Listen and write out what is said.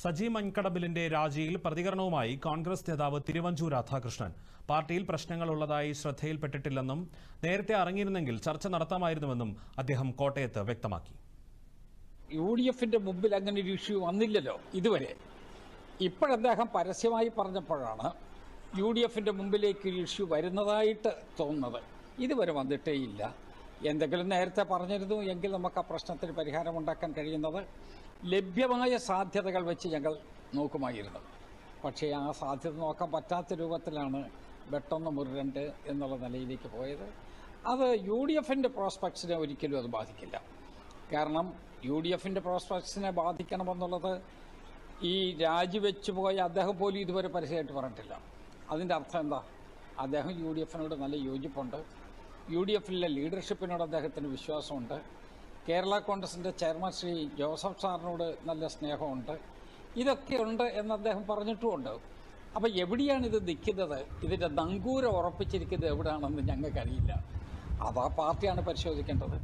സജി മൻകടബിലിന്റെ രാജിയിൽ പ്രതികരണവുമായി കോൺഗ്രസ് നേതാവ് തിരുവഞ്ചൂർ രാധാകൃഷ്ണൻ. പാർട്ടിയിൽ പ്രശ്നങ്ങൾ ഉള്ളതായി ശ്രദ്ധയിൽപ്പെട്ടിട്ടില്ലെന്നും നേരത്തെ അറിഞ്ഞിരുന്നെങ്കിൽ ചർച്ച നടത്താമായിരുന്നുവെന്നും അദ്ദേഹം കോട്ടയത്ത് വ്യക്തമാക്കി. യു ഡി എഫിന്റെ മുമ്പിൽ അങ്ങനെ ഒരു ഇഷ്യൂ വന്നില്ലല്ലോ ഇതുവരെ. ഇപ്പോഴദ്ദേഹം പരസ്യമായി പറഞ്ഞപ്പോഴാണ് യു ഡി എഫിന്റെ മുമ്പിലേക്ക് ഒരു ഇഷ്യൂ വരുന്നതായിട്ട് തോന്നുന്നത്. ഇതുവരെ വന്നിട്ടേ ഇല്ല എന്തെങ്കിലും നേരത്തെ പറഞ്ഞിരുന്നു എങ്കിൽ നമുക്ക് ആ പ്രശ്നത്തിന് പരിഹാരം ഉണ്ടാക്കാൻ കഴിയുന്നത് ലഭ്യമായ സാധ്യതകൾ വെച്ച് ഞങ്ങൾ നോക്കുമായിരുന്നു. പക്ഷേ ആ സാധ്യത നോക്കാൻ പറ്റാത്ത രൂപത്തിലാണ് വെട്ടൊന്ന് മുരുരണ്ട് എന്നുള്ള നിലയിലേക്ക് പോയത്. അത് യു ഡി എഫിന്റെ പ്രോസ്പെക്ട്സിനെ ഒരിക്കലും അത് ബാധിക്കില്ല. കാരണം യു ഡി എഫിന്റെ പ്രോസ്പെക്ട്സിനെ ബാധിക്കണമെന്നുള്ളത് ഈ രാജിവെച്ചു പോയ അദ്ദേഹം പോലും ഇതുവരെ പരസ്യമായിട്ട് പറഞ്ഞിട്ടില്ല. അതിന്റെ അർത്ഥം എന്താ? അദ്ദേഹം യു ഡി എഫിനോട് നല്ല യോജിപ്പുണ്ട്. യു ഡി എഫിലെ ലീഡർഷിപ്പിനോട് അദ്ദേഹത്തിന് വിശ്വാസമുണ്ട്. കേരള കോൺഗ്രസിന്റെ ചെയർമാൻ ശ്രീ ജോസഫ് സാറിനോട് നല്ല സ്നേഹമുണ്ട്. ഇതൊക്കെയുണ്ട് എന്ന് അദ്ദേഹം പറഞ്ഞിട്ടുമുണ്ട്. അപ്പോൾ എവിടെയാണ് ഇത് നിൽക്കുന്നത്? ഇതിന്റെ നങ്കൂരം ഉറപ്പിച്ചിരിക്കുന്നത് എവിടെയാണെന്ന് ഞങ്ങൾക്കറിയില്ല. അത് ആ പാർട്ടിയാണ് പരിശോധിക്കേണ്ടത്.